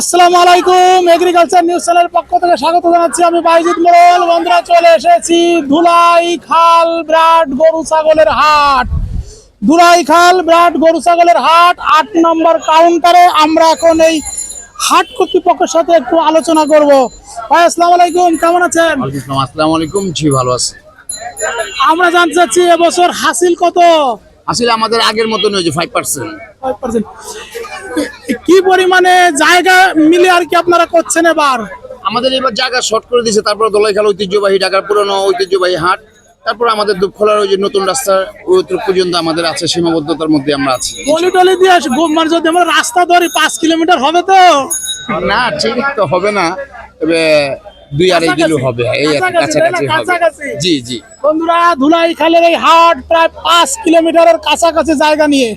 আসসালামু আলাইকুম agriculture news চ্যানেলের পক্ষ থেকে স্বাগত জানাচ্ছি আমি বাইজিৎ মোড়ল। বন্ধুরা চলে এসেছি ধুলাই খাল ব্রাড গরু ছাগলের হাট। ধুলাই খাল ব্রাড গরু ছাগলের হাট আট নম্বর কাউন্টারে আমরা এখন এই হাট কর্তৃপক্ষের সাথে একটু আলোচনা করব। ভাই আসসালামু আলাইকুম কেমন আছেন? আসসালামু। আলাইকুম জি ভালো আছে। আমরা জানতে চাচ্ছি এবছর হাসিল কত? হাসিল আমাদের আগের মতন যে ফাইভ পার্সেন্ট 5%? কি পরিমাণে জায়গা মিলে আর কি আপনারা করছেন এবার আমাদের এবার জায়গা শর্ট করে দিয়েছে তারপর দোলাইখাল ঐতিহ্যবাহী ঢাকার পুরনো ঐতিহ্যবাহী হাট তারপর আমাদের দুপখোলার ওই যে নতুন রাস্তা পর্যন্ত আমাদের আছে সীমাবদ্ধতার মধ্যে আমরা আছি গলি টলি দিয়ে মানে যদি আমরা রাস্তা ধরি পাঁচ কিলোমিটার হবে তো না ঠিক তো হবে না তবে দুই? হবে কাছাকাছি। জি জি বন্ধুরা ধুলাই খালের এই হাট প্রায় পাঁচ কিলোমিটারের কাছাকাছি জায়গা নিয়ে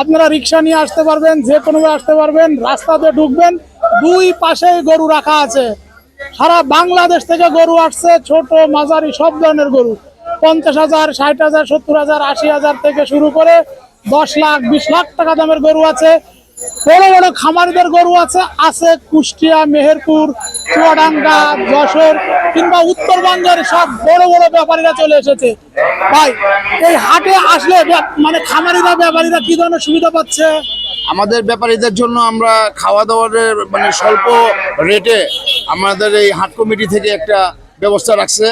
আপনারা রিক্সা নিয়ে আসতে পারবেন, যে কোনো আসতে পারবেন, রাস্তাতে ঢুকবেন, দুই পাশে গরু রাখা আছে। সারা বাংলাদেশ থেকে গরু আসছে, ছোট, মাঝারি, সব ধরনের গরু। পঞ্চাশ হাজার, ষাট হাজার, সত্তর হাজার, আশি হাজার থেকে শুরু করে দশ লাখ, বিশ লাখ টাকা দামের গরু আছে। বড় বড় খামারিদের গরু আছে আছে কুষ্টিয়া, মেহেরপুর, চুয়াডাঙ্গা, যশোর কিংবা উত্তরবঙ্গের সব বড় বড় ব্যাপারীরা চলে এসেছে। ভাই, এই হাটে আসলে মানে খামারিরা, ব্যাপারীরা কি ধরনের সুবিধা পাচ্ছে? আমাদের ব্যাপারীদের জন্য আমরা খাওয়া দাওয়ার মানে স্বল্প রেটে আমাদের এই হাট কমিটি থেকে একটা ব্যবস্থা রাখছে।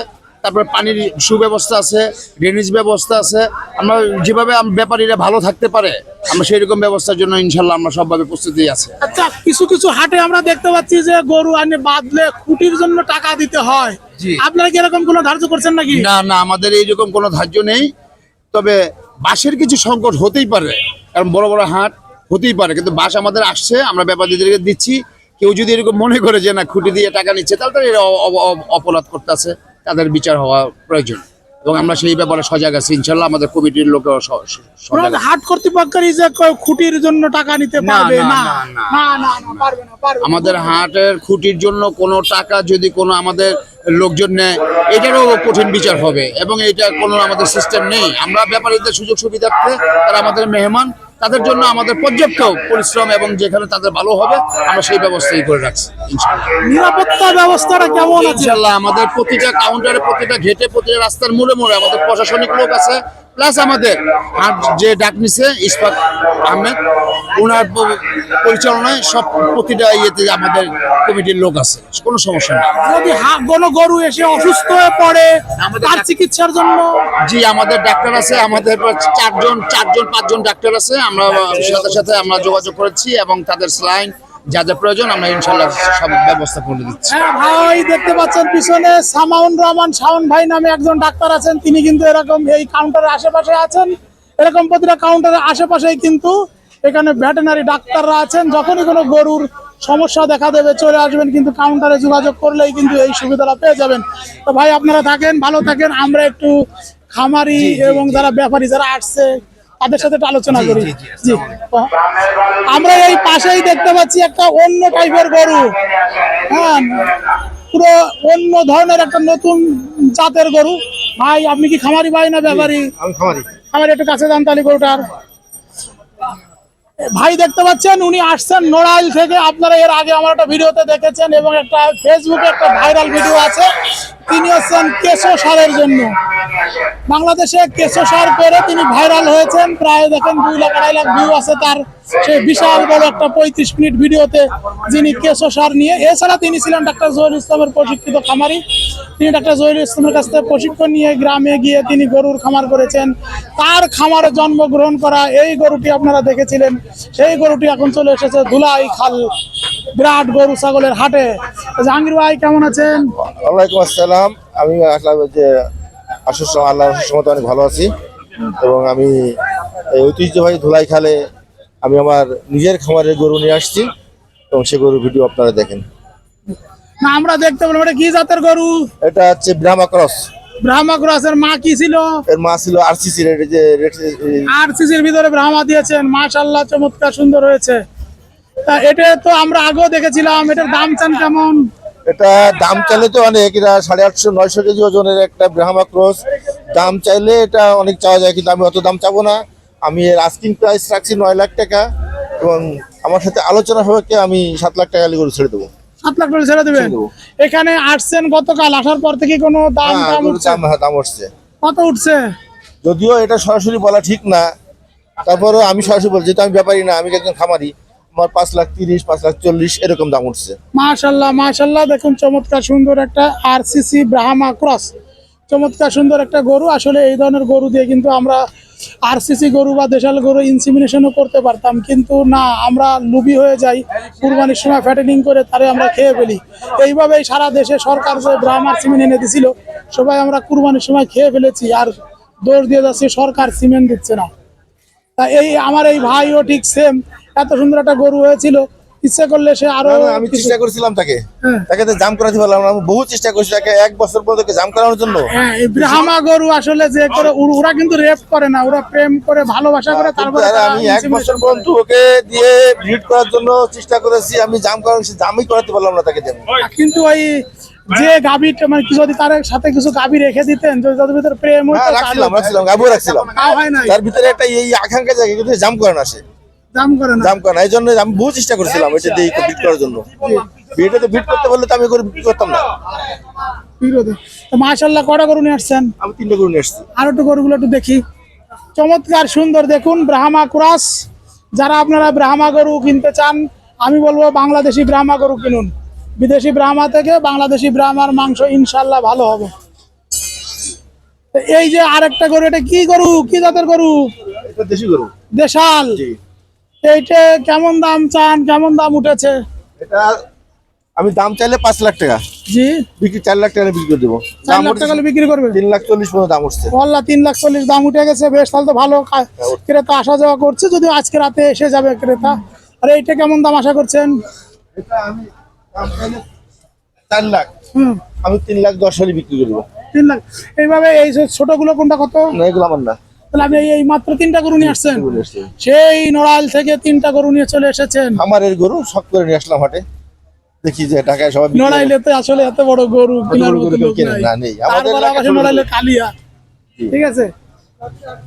তারপরে পানির সুব্যবস্থা আছে ড্রেনেজ ব্যবস্থা আছে। আমরা যেভাবে ব্যাপারীরা ভালো থাকতে পারে আমরা সেই রকম ব্যবস্থার জন্য ইনশাল্লাহ আমরা সবভাবে প্রস্তুতি আছে। আচ্ছা কিছু কিছু হাটে আমরা দেখতে পাচ্ছি যে গরু আনে বাঁধলে খুঁটির জন্য টাকা দিতে হয়। আপনারা কি এরকম কোনো ধার্য করছেন নাকি? না না আমাদের এইরকম কোনো ধার্য নেই। তবে বাঁশের কিছু সংকট হতেই পারে কারণ বড় বড় হাট হতেই পারে কিন্তু বাস আমাদের আসছে আমরা ব্যাপারীদেরকে দিচ্ছি। কেউ যদি এরকম মনে করে যে না খুঁটি দিয়ে টাকা নিচ্ছে তাহলে তো এরা অপরাধ করতেছে। তাদের বিচার হওয়া প্রয়োজন। এবং আমরা সেই ব্যাপারে সজাগ আছি ইনশাল্লাহ আমাদের কমিটির লোকেও হাট কর্তৃপক্ষেরই যে খুঁটির জন্য টাকা নিতে পারবে না, না? না। আমাদের হাটের খুঁটির জন্য কোনো টাকা যদি কোনো আমাদের লোকজন নেয় এটারও কঠিন বিচার হবে। এবং এটা কোনো আমাদের সিস্টেম নেই। আমরা ব্যাপারীদের সুযোগ সুবিধার্থে তারা আমাদের মেহমান তাদের জন্য আমাদের পর্যাপ্ত পরিশ্রম এবং যেখানে তাদের ভালো হবে আমরা সেই ব্যবস্থাই করে রাখছি নিরাপত্তা ব্যবস্থাটা কেমন আছে? ইনশাল্লাহ আমাদের প্রতিটা কাউন্টারে প্রতিটা ঘেটে প্রতিটা রাস্তার মোড়ে মোড়ে আমাদের প্রশাসনিক লোক আছে প্লাস আমাদের হাট যে ডাক নিছে ইসফাক আহমেদ ওনার পরিচালনায় সব প্রতিটা ইয়েতে আমাদের কমিটির লোক আছে কোনো সমস্যা নেই। যদি কোনো গরু এসে অসুস্থ হয়ে পড়ে আমাদের তার চিকিৎসার জন্য? জি আমাদের ডাক্তার আছে আমাদের চারজন চারজন পাঁচজন ডাক্তার আছে আমরা সাথে সাথে আমরা যোগাযোগ করেছি এবং তাদের স্লাইন যা যা প্রয়োজন আমরা ইনশাল্লাহ সব ব্যবস্থা করে দিচ্ছি। হ্যাঁ ভাই দেখতে পাচ্ছেন পিছনে সামাউন রহমান শাওন ভাই নামে একজন ডাক্তার আছেন। তিনি কিন্তু এরকম এই কাউন্টারের আশেপাশে আছেন। এরকম প্রতিটা কাউন্টারের আশেপাশেই কিন্তু এখানে ভেটেনারি ডাক্তাররা আছেন। যখনই কোনো গরুর সমস্যা দেখা দেবে চলে আসবেন কিন্তু কাউন্টারে যোগাযোগ করলেই কিন্তু এই সুবিধাটা পেয়ে যাবেন। তো ভাই আপনারা থাকেন ভালো থাকেন। আমরা একটু খামারি এবং যারা ব্যাপারী যারা আসছে তাদের সাথে একটু আলোচনা করি। জি আমরা এই পাশেই দেখতে পাচ্ছি একটা অন্য টাইপের গরু। হ্যাঁ পুরো অন্য ধরনের একটা নতুন জাতের গরু। ভাই আপনি কি খামারি ভাই না ব্যাপারী? খামারি। আমার একটু কাছে যান তালি গরুটার। ভাই দেখতে পাচ্ছেন উনি আসছেন নড়াইল থেকে। আপনারা এর আগে আমার একটা ভিডিওতে দেখেছেন এবং একটা ফেসবুকে একটা ভাইরাল ভিডিও আছে। তিনি হচ্ছেন কেঁচো সারের জন্য। বাংলাদেশে কেঁচো সার করে তিনি ভাইরাল হয়েছেন। প্রায় দেখেন দুই লাখ, আড়াই লাখ ভিউ আছে তার সেই বিশাল বড় একটা পঁয়ত্রিশ মিনিট ভিডিওতে যিনি কেঁচো সার নিয়ে এছাড়া তিনি ছিলেন ডাক্তার জহির ইসলামের প্রশিক্ষিত খামারি। তিনি ডাক্তার জহির ইসলামের কাছ থেকে প্রশিক্ষণ নিয়ে গ্রামে গিয়ে তিনি গরুর খামার করেছেন। তার খামারে জন্মগ্রহণ করা এই গরুটি আপনারা দেখেছিলেন। সেই গরুটি এখন চলে এসেছে ধুলাই খাল, বিরাট গরু ছাগলের হাটে। জাহাঙ্গীর ভাই, কেমন আছেন? আমি আসলাম যে সময় আল্লাহ সময় অনেক ভালো আছি। এবং আমি এই ঐতিহ্যবাহী ধুলাই খালে আমি আমার নিজের খামারের গরু নিয়ে আসছি এবং সে গরুর ভিডিও আপনারা দেখেন। না আমরা দেখতে পেলাম এটা কি জাতের গরু? এটা হচ্ছে ব্রাহ্মা ক্রস। ব্রাহ্মা ক্রসের মা কি ছিল? এর মা ছিল আরসিসি যে ভিতরে ব্রাহ্মা দিয়েছেন চমৎকার সুন্দর হয়েছে। তা এটা তো আমরা আগেও দেখেছিলাম এটার দাম চান কেমন? এটা দাম চাইলে তো অনেক এটা সাড়ে আটশো নয়শো কেজি ওজনের একটা ব্রাহ্মা ক্রস। দাম চাইলে এটা অনেক চাওয়া যায় কিন্তু আমি অত দাম চাবো না। আমি এর আস্কিং প্রাইস রাখছি নয় লাখ টাকা এবং আমার সাথে আলোচনা সাপেক্ষে আমি সাত লাখ টাকা গরু ছেড়ে দেবো। সাত লাখ টাকা ছেড়ে দেবেন? এখানে আসছেন গতকাল আসার পর থেকে কোনো দাম হ্যাঁ, দাম হ্যাঁ, উঠছে। কত উঠছে? যদিও এটা সরাসরি বলা ঠিক না তারপরেও আমি সরাসরি বলছি যেহেতু আমি ব্যাপারী না আমি একজন খামারি আমার পাঁচ লাখ তিরিশ, পাঁচ লাখ চল্লিশ এরকম দাম উঠছে। মাশাল্লাহ মাশাল্লাহ। দেখুন, চমৎকার সুন্দর একটা আরসিসি ব্রাহ্মা ক্রস চমৎকার সুন্দর একটা গরু। আসলে এই ধরনের গরু দিয়ে কিন্তু আমরা আরসিসি গরু বা দেশাল গরু ইনসিমিনেশনও করতে পারতাম। কিন্তু না, আমরা লুবি হয়ে যাই, কুরবানির সময় ফ্যাটেনিং করে তারে আমরা খেয়ে ফেলি। এইভাবেই সারা দেশে সরকার যে ব্রাহ্মার সিমেন্ট এনে দিছিল, সবাই আমরা কুরবানির সময় খেয়ে ফেলেছি। আর দোষ দিয়ে যাচ্ছে, সরকার সিমেন্ট দিচ্ছে না। তা এই, আমার এই ভাইও ঠিক সেম এত সুন্দর একটা গরু হয়েছিল। ইচ্ছা করলে সে আরও আমি কিছু- চেষ্টা করেছিলাম তাকে। হ্যাঁ। তাকে জাম করাতে পারলাম না আমি বহু চেষ্টা করছি তাকে এক বছর পর তাকে জাম করানোর জন্য। হ্যাঁ এই ব্রাহ্মা গরু আসলে যে করে ওর- ওরা কিন্তু রেপ করে না ওরা প্রেম করে ভালোবাসা করে তারপরে আমি এক বছর। পর্যন্ত ওকে দিয়ে ব্রিড করার জন্য চেষ্টা করেছি আমি জাম করানো সে জামই করাতে পারলাম না তাকে দিয়ে কিন্তু ওই যে গাভী মানে কি যদি তার সাথে কিছু গাভী রেখে দিতেন যদি তাদের ভিতরে প্রেম হতো হ্যাঁ রাখছিলাম রাখছিলাম গাবু রাখছিলাম। হয় নাই। তার ভিতরে একটা এই আকাঙ্ক্ষা জায়গা কিন্তু জাম করে না সে। দাম করে না। জাম করে না এই জন্য আমি বহু চেষ্টা করছিলাম এটা দিয়ে বিট করার জন্য। বিটে বিট করতে পারলে তো আমি করে বিক্রি করতাম না। বিরোধে। তো মাশাল্লাহ কটা গরু নিয়ে আসছেন? আমি তিনটে করে নিয়ে এসেছি আর একটু গরুগুলো একটু দেখি। চমৎকার সুন্দর। দেখুন ব্রাহ্মা ক্রাস। যারা আপনারা ব্রাহ্মা গরু কিনতে চান আমি বলব বাংলাদেশি ব্রাহ্মা গরু কিনুন। বিদেশি ব্রাহ্মা থেকে বাংলাদেশি ব্রাহ্মার মাংস ইনশাল্লাহ ভালো হবে। তো এই যে আরেকটা গরু এটা কি গরু? কি জাতের গরু? দেশি গরু। দেশাল। জি। এইটা কেমন দাম চান? কেমন দাম উঠেছে? এটা আমি দাম চাইলে পাঁচ লাখ টাকা। জি। বিক্রি চার লাখ টাকা বিক্রি করে দেবো। চার লাখ টাকা বিক্রি করবে? তিন লাখ চল্লিশ পর্যন্ত দাম উঠছে। বললা তিন লাখ চল্লিশ দাম উঠে গেছে বেশ তাহলে তো ভালো। ক্রেতা আসা যাওয়া করছে যদি আজকে রাতে এসে যাবে ক্রেতা। আর এইটা কেমন দাম আশা করছেন? এটা আমি দাম চাইলে চার লাখ। হুম। আমি তিন লাখ দশ হলে বিক্রি করে দেবো। তিন লাখ। এইভাবে এই ছোটগুলো কোনটা কত? না এগুলো আমার না। তাহলে আপনি এই- এই মাত্র তিনটা গরু নিয়ে আসছেন? সেই নড়াইল থেকে তিনটা গরু নিয়ে চলে এসেছেন। আমার গরু শখ করে নিয়ে আসলাম হাটে। দেখি যে ঢাকায় সবাই নড়াইলে তো আসলে এত বড় গরু কেনার মতো লোক নাই। না, নেই। আমাদের তারপর আবার নড়াইলে কালিয়া। ঠিক আছে?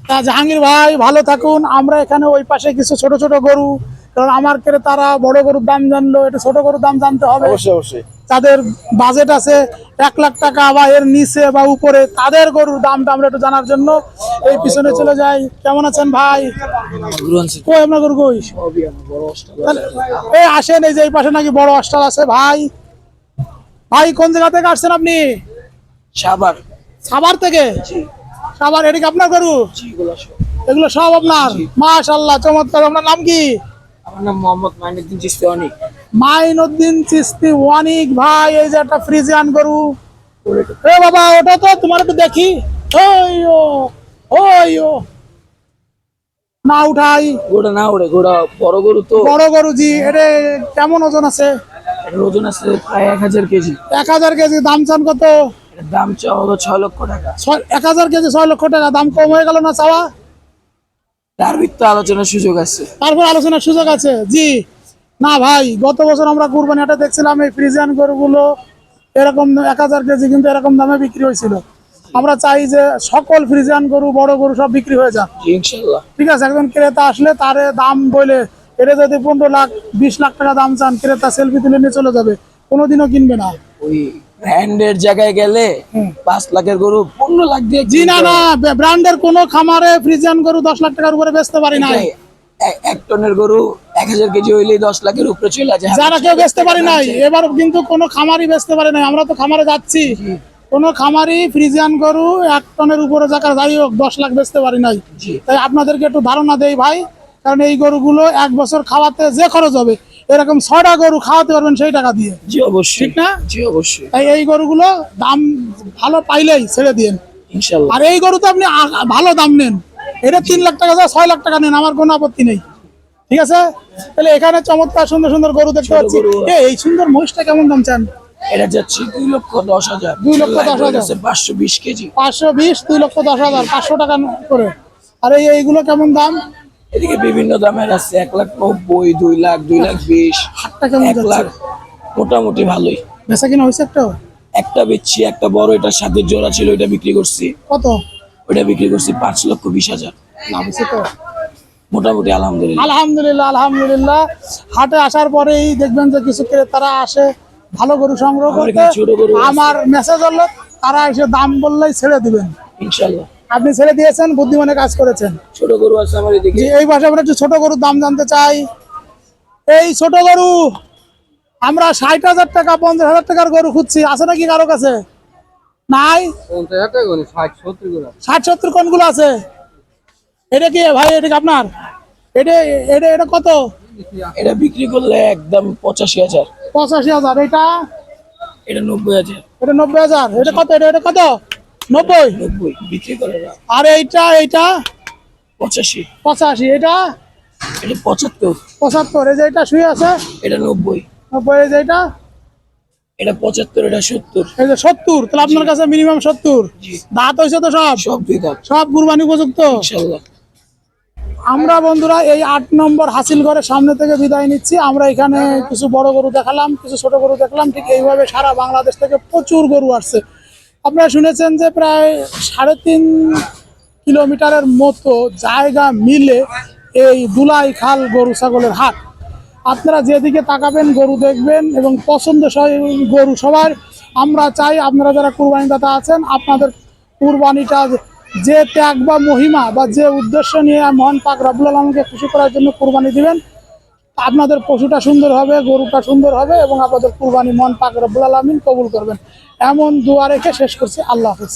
তা জাহাঙ্গীর ভাই ভালো থাকুন। আমরা এখানে ওই পাশে কিছু ছোট ছোট গরু কারণ আমার তারা বড় গরুর দাম জানলো একটু ছোট গরুর দাম জানতে হবে। অবশ্যই অবশ্যই। তাদের বাজেট আছে এক লাখ টাকা বা এর নিচে বা উপরে তাদের গরুর দামটা আমরা একটু জানার জন্য এই পিছনে চলে যাই। কেমন আছেন ভাই? কই আপনার গরু কই? এই আসেন এই যে এই পাশে নাকি বড় হস্টাল আছে ভাই। ভাই কোন জায়গা থেকে আসছেন আপনি? সাবার সাভার থেকে? সাভার এটা কি আপনার গরু? এগুলো সব। আপনার? মাশাল্লাহ চমৎকার। আপনার নাম কি? আমার নাম মোহাম্মদ মাইনুদ্দিন চিস্তি অনেক। মাইনুদ্দিন চিস্তি ভাই এই যে একটা ফ্রিজিয়ান গরু। এ বাবা ওটা তো তোমার একটু দেখি। ওই ও ওই ও। না উঠাই। গোড়া না ওরে গোড়া বড় গরু তো। বড় গরু জি এটা কেমন ওজন আছে? ওজন আছে প্রায় এক হাজার কেজি। এক হাজার কেজি দাম চান কত? দাম চাওয়া হলো ছয় লক্ষ টাকা। এক হাজার কেজি ছয় লক্ষ টাকা দাম কম হয়ে গেল না চাওয়া? আলোচনার সুযোগ আছে। তারপর আলোচনার সুযোগ আছে জি। না ভাই গত বছর আমরা কুরবানি হাটে দেখছিলাম এই ফ্রিজিয়ান গরুগুলো এরকম এক হাজার কেজি কিন্তু এরকম দামে বিক্রি হয়েছিল। আমরা চাই যে সকল ফ্রিজিয়ান গরু বড় গরু সব বিক্রি হয়ে যাক। ইনশাল্লাহ। ঠিক আছে একজন ক্রেতা আসলে তারে দাম বলে এটা যদি পনেরো লাখ বিশ লাখ টাকা দাম চান ক্রেতা সেলফি তুলে নিয়ে চলে যাবে কোনোদিনও কিনবে না। ওই ব্র্যান্ডের জায়গায় গেলে পাঁচ লাখের গরু পনেরো লাখ দিয়ে জি না না ব্র্যান্ডের কোনো খামারে ফ্রিজিয়ান গরু দশ লাখ টাকার উপরে বেচতে পারি এ- এক টনের গরু এক হাজার কেজি হইলেই দশ লাখের উপরে চলে যায়। যারা কেউ বেচতে পারি নাই এবার কিন্তু কোনো খামারই বেচতে পারি নাই। আমরা তো খামারে যাচ্ছি। কোনো খামারই ফ্রিজিয়ান গরু এক টনের উপরে জায়গা যাই হোক দশ লাখ বেচতে পারি নাই। তাই আপনাদেরকে একটু ধারণা দেই ভাই কারণ এই গরুগুলো এক বছর খাওয়াতে যে খরচ হবে এরকম ছটা গরু খাওয়াতে পারবেন সেই টাকা দিয়ে। জি অবশ্যই। ঠিক না? জি অবশ্যই। তাই এই গরুগুলো দাম ভালো পাইলেই ছেড়ে ইনশাল্লাহ। আর এই গরু তো আপনি ভালো দাম নেন। এটা তিন লাখ টাকা যায় ছয় লাখ টাকা নেন আমার কোনো আপত্তি নেই। ঠিক আছে? তাহলে এখানে চমৎকার সুন্দর সুন্দর গরু দেখতে পাচ্ছি। এই সুন্দর মহিষটা কেমন দাম চান? এটা যাচ্ছে দুই লক্ষ দশ হাজার। দুই লক্ষ দশ হাজার। পাঁচশো বিশ কেজি। পাঁচশো বিশ দুই লক্ষ দশ হাজার পাঁচশো টাকা করে। আর এই এইগুলো কেমন দাম? এদিকে বিভিন্ন দামের আছে এক লাখ নব্বই দুই লাখ দুই লাখ বিশ এক লাখ। মোটামুটি ভালোই। বেচা কিনা হয়েছে একটা? একটা বেচছি একটা বড় এটার সাথে জোড়া ছিল ওইটা বিক্রি করছি। কত? ওইটা বিক্রি করছি পাঁচ লক্ষ বিশ হাজার। না হয়েছে তো? মোটামুটি আলহামদুলিল্লাহ। আলহামদুলিল্লাহ আলহামদুলিল্লাহ। হাটে আসার পরেই দেখবেন যে কিছু ক্রেতারা আসে ভালো গরু সংগ্রহ করতে। আমার মেসেজ হলো তারা এসে দাম বললেই ছেড়ে দিবেন। ইনশাল্লাহ। আপনি ছেড়ে দিয়েছেন বুদ্ধিমানে কাজ করেছেন। ছোট গরু আছে আমার এদিকে। এই পাশে আমরা একটু ছোট গরুর দাম জানতে চাই। এই ছোট গরু আমরা ষাট হাজার টাকা পঞ্চাশ হাজার টাকার গরু খুঁজছি। আছে নাকি কারও কাছে? নাই? ষাট সত্তর কোনগুলো আছে? এটা কি ভাই এটা কি আপনার? এটা এটা এটা কত? এটা বিক্রি করলে একদম পঁচাশি হাজার। পঁচাশি হাজার এটা? এটা নব্বই হাজার। এটা নব্বই হাজার এটা কত এটা এটা কত? নব্বই? নব্বই বিক্রি করে না। আর এইটা এইটা? পঁচাশি। পঁচাশি এটা এটা পঁচাত্তর। পঁচাত্তর এই যে এটা শুয়ে আছে? এটা নব্বই। নব্বই এই যে এটা এটা পঁচাত্তর এটা সত্তর। এই যে সত্তর তাহলে আপনার কাছে মিনিমাম সত্তর। দাঁত হয়েছে তো সব? সব দুই দাম সব কুরবানি উপযুক্ত? ইনশাল্লাহ। আমরা বন্ধুরা এই আট নম্বর হাসিল করে সামনে থেকে বিদায় নিচ্ছি। আমরা এখানে কিছু বড় গরু দেখালাম কিছু ছোট গরু দেখলাম। ঠিক এইভাবে সারা বাংলাদেশ থেকে প্রচুর গরু আসছে। আপনারা শুনেছেন যে প্রায় সাড়ে তিন কিলোমিটারের মতো জায়গা মিলে এই দুলাই খাল গরু ছাগলের হাট। আপনারা যেদিকে তাকাবেন, গরু দেখবেন এবং পছন্দ গরু সবার। আমরা চাই আপনারা যারা কুরবানিদাতা আছেন, আপনাদের কুরবানিটা যে ত্যাগ বা মহিমা বা যে উদ্দেশ্য নিয়ে মহান পাক রাবুল আলমকে খুশি করার জন্য কুরবানি দিবেন আপনাদের পশুটা সুন্দর হবে, গরুটা সুন্দর হবে এবং আপনাদের কুরবানি মন পাক রব্বুল আলমিন কবুল করবেন। এমন দোয়া রেখে শেষ করছি। আল্লাহ হাফিজ।